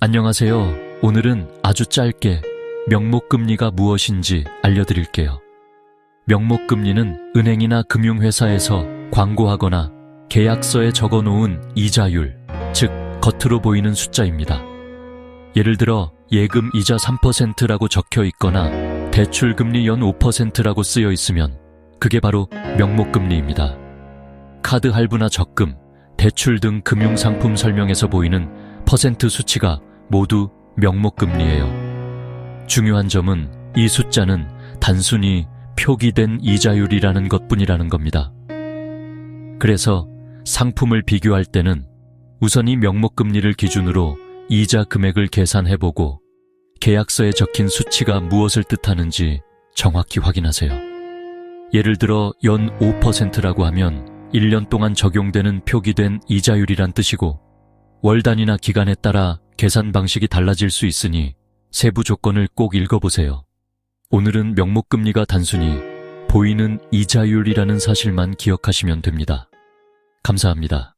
안녕하세요. 오늘은 아주 짧게 명목금리가 무엇인지 알려드릴게요. 명목금리는 은행이나 금융회사에서 광고하거나 계약서에 적어 놓은 이자율, 즉, 겉으로 보이는 숫자입니다. 예를 들어, 예금 이자 3%라고 적혀 있거나 대출금리 연 5%라고 쓰여 있으면 그게 바로 명목금리입니다. 카드 할부나 적금, 대출 등 금융상품 설명에서 보이는 퍼센트 수치가 모두 명목금리예요. 중요한 점은 이 숫자는 단순히 표기된 이자율이라는 것 뿐이라는 겁니다. 그래서 상품을 비교할 때는 우선 이 명목금리를 기준으로 이자 금액을 계산해보고 계약서에 적힌 수치가 무엇을 뜻하는지 정확히 확인하세요. 예를 들어 연 5%라고 하면 1년 동안 적용되는 표기된 이자율이란 뜻이고 월 단위나 기간에 따라 계산 방식이 달라질 수 있으니 세부 조건을 꼭 읽어보세요. 오늘은 명목금리가 단순히 보이는 이자율이라는 사실만 기억하시면 됩니다. 감사합니다.